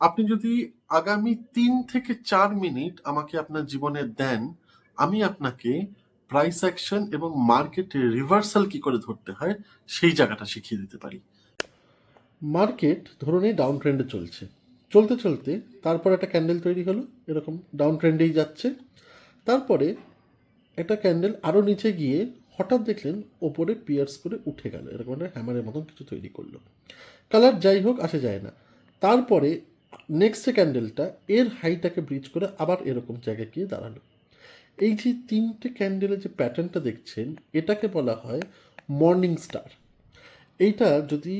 আপনি যদি আগামী তিন থেকে চার মিনিট আমাকে আপনার জীবনে দেন, আমি আপনাকে প্রাইস অ্যাকশন এবং মার্কেটে রিভার্সাল কি করে ধরতে হয়, সেই জায়গাটা শিখিয়ে দিতে পারি। মার্কেট ধরুন এই ডাউন ট্রেন্ডে চলছে। চলতে চলতে তারপর একটা ক্যান্ডেল তৈরি হলো, এরকম ডাউন ট্রেন্ডেই যাচ্ছে। তারপরে একটা ক্যান্ডেল আরও নিচে গিয়ে হঠাৎ দেখলেন ওপরে পিয়ার্স করে উঠে গেল, এরকম একটা হ্যামারের মতন কিছু তৈরি করল। কালার যাই হোক, আসে যায় না। তারপরে নেক্সট ক্যান্ডেলটা এর হাইটাকে ব্রিজ করে আবার এরকম জায়গায় গিয়ে দাঁড়াল। এই যে তিনটে ক্যান্ডেলের যে প্যাটার্নটা দেখছেন, এটাকে বলা হয় মর্নিং স্টার এইটা যদি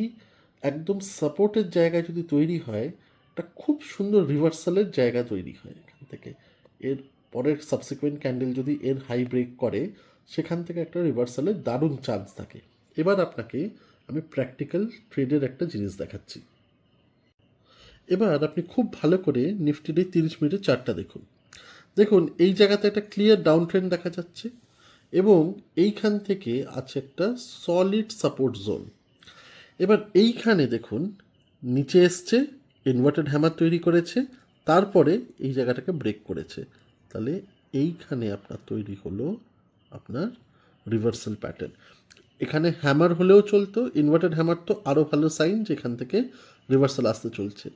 একদম সাপোর্টের জায়গায় যদি তৈরি হয়, একটা খুব সুন্দর রিভার্সালের জায়গা তৈরি হয় এখান থেকে। এর পরের সাবসিকুয়েন্ট ক্যান্ডেল যদি এর হাই ব্রেক করে, সেখান থেকে একটা রিভার্সালের দারুণ চান্স থাকে। এবার আপনাকে আমি প্র্যাকটিক্যাল ট্রেডের একটা জিনিস দেখাচ্ছি। এবার আপনি খুব ভালো করে নিফটির এই তিরিশ মিনিটের চারটা দেখুন। দেখুন, এই জায়গাতে একটা ক্লিয়ার ডাউন ট্রেন্ড দেখা যাচ্ছে এবং এইখান থেকে আছে একটা সলিড সাপোর্ট জোন এবার এইখানে দেখুন, নিচে এসছে ইনভার্টেড হ্যামার তৈরি করেছে, তারপরে এই জায়গাটাকে ব্রেক করেছে। তাহলে এইখানে আপনার তৈরি হলো আপনার রিভার্সাল প্যাটার্ন এখানে হ্যামার হলেও চলতো ইনভার্টেড হ্যামার তো আরও ভালো সাইন যেখান থেকে রিভার্সাল আসতে চলছে।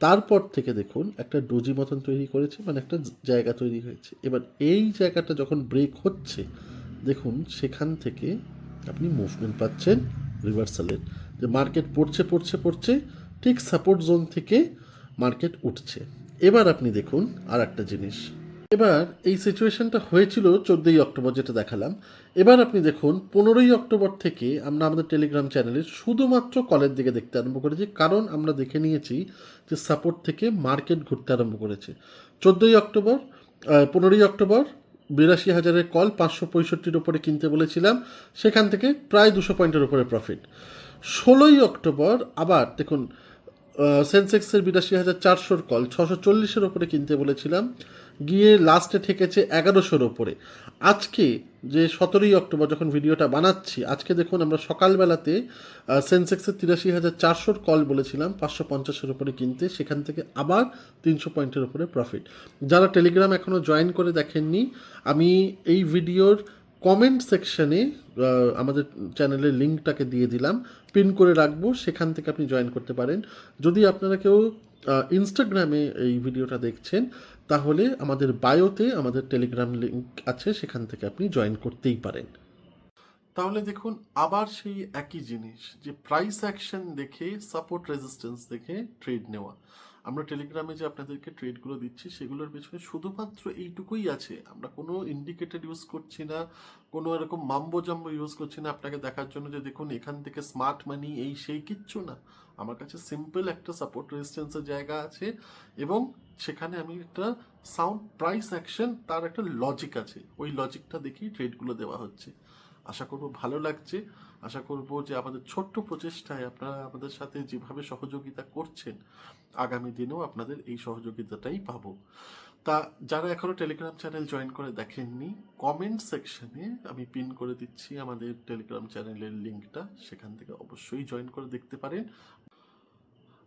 তারপর থেকে দেখুন একটা ডোজি মতন তৈরি করেছে মানে একটা জায়গা তৈরি হয়েছে। এবার এই জায়গাটা যখন ব্রেক হচ্ছে, দেখুন সেখান থেকে আপনি মুভমেন্ট পাচ্ছেন রিভার্সালের যে মার্কেট পড়ছে পড়ছে পড়ছে, ঠিক সাপোর্ট জোন থেকে মার্কেট উঠছে। এবার আপনি দেখুন আর একটা জিনিস। এবার এই সিচুয়েশনটা হয়েছিল চোদ্দোই অক্টোবর যেটা দেখালাম। এবার আপনি দেখুন, পনেরোই অক্টোবর থেকে আমরা আমাদের টেলিগ্রাম চ্যানেলে শুধুমাত্র কলের দিকে দেখতে আরম্ভ করেছি, কারণ আমরা দেখে নিয়েছি যে সাপোর্ট থেকে মার্কেট ঘুরতে আরম্ভ করেছে। চোদ্দোই অক্টোবর পনেরোই অক্টোবর, বিরাশি হাজারের কল পাঁচশো পঁয়ষট্টির ওপরে কিনতে বলেছিলাম, সেখান থেকে প্রায় দুশো পয়েন্টের ওপরে প্রফিট ষোলোই অক্টোবর আবার দেখুন সেন্সেক্সের বিরাশি হাজার চারশোর কল ছশো চল্লিশের ওপরে কিনতে বলেছিলাম। গিয়ে লাস্টে ঠেকেছে এগারোশোর ওপরে। আজকে যে সতেরোই অক্টোবর যখন ভিডিওটা বানাচ্ছি, আজকে দেখুন আমরা সকালবেলাতে সেন্সেক্সের তিরাশি হাজার চারশোর কল বলেছিলাম, পাঁচশো পঞ্চাশের উপরে কিনতে, সেখান থেকে আবার তিনশো পয়েন্টের উপরে প্রফিট যারা টেলিগ্রাম এখনও জয়েন করে দেখেননি, আমি এই ভিডিওর কমেন্ট সেকশনে আমাদের চ্যানেলের লিঙ্কটাকে দিয়ে দিলাম পিন করে রাখব, সেখান থেকে আপনি জয়েন করতে পারেন। যদি আপনারা কেউ ইনস্টাগ্রামে এই ভিডিওটা দেখছেন তাহলে আমাদের বায়োতে আমাদের টেলিগ্রাম লিঙ্ক আছে, সেখান থেকে আপনি জয়েন করতেই পারেন। তাহলে দেখুন, আবার সেই একই জিনিস, যে প্রাইস অ্যাকশন দেখে সাপোর্ট রেজিস্ট্যান্স দেখে ট্রেড নেওয়া। আমরা টেলিগ্রামে যে আপনাদেরকে ট্রেডগুলো দিচ্ছি, সেগুলোর পেছনে শুধুমাত্র এইটুকুই আছে। আমরা কোনো ইন্ডিকেটর ইউজ করছি না, কোনো এরকম মাম্বো জাম্বো ইউজ করছি না আপনাকে দেখার জন্য যে দেখুন, এখান থেকে স্মার্ট মানি এই সেই কিচ্ছু না। আমার কাছে সিম্পল একটা সাপোর্ট রেজিস্ট্যান্সের জায়গা আছে এবং সেখানে আমি একটা সাউন্ড প্রাইস অ্যাকশন তার একটা লজিক আছে। ওই লজিকটা দেখেই ট্রেডগুলো দেওয়া হচ্ছে। আশা করব ভালো লাগছে। আশা করব যে আমাদের ছোট্ট প্রচেষ্টায় আপনারা আমাদের সাথে যেভাবে সহযোগিতা করছেন, আগামী দিনেও আপনাদের এই সহযোগিতাটাই পাবো। তা যারা এখনও টেলিগ্রাম চ্যানেল জয়েন করে দেখেননি কমেন্ট সেকশনে আমি পিন করে দিচ্ছি আমাদের টেলিগ্রাম চ্যানেলের লিঙ্কটা সেখান থেকে অবশ্যই জয়েন করে দেখতে পারেন।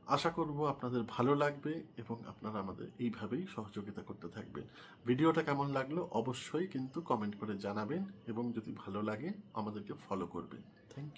আশা করব আপনাদের ভালো লাগবে এবং আপনারা আমাদের এইভাবেই সহযোগিতা করতে থাকবেন। ভিডিওটা কেমন লাগল অবশ্যই কিন্তু কমেন্ট করে জানাবেন এবং যদি ভালো লাগে আমাদেরকে ফলো করবেন। থ্যাংক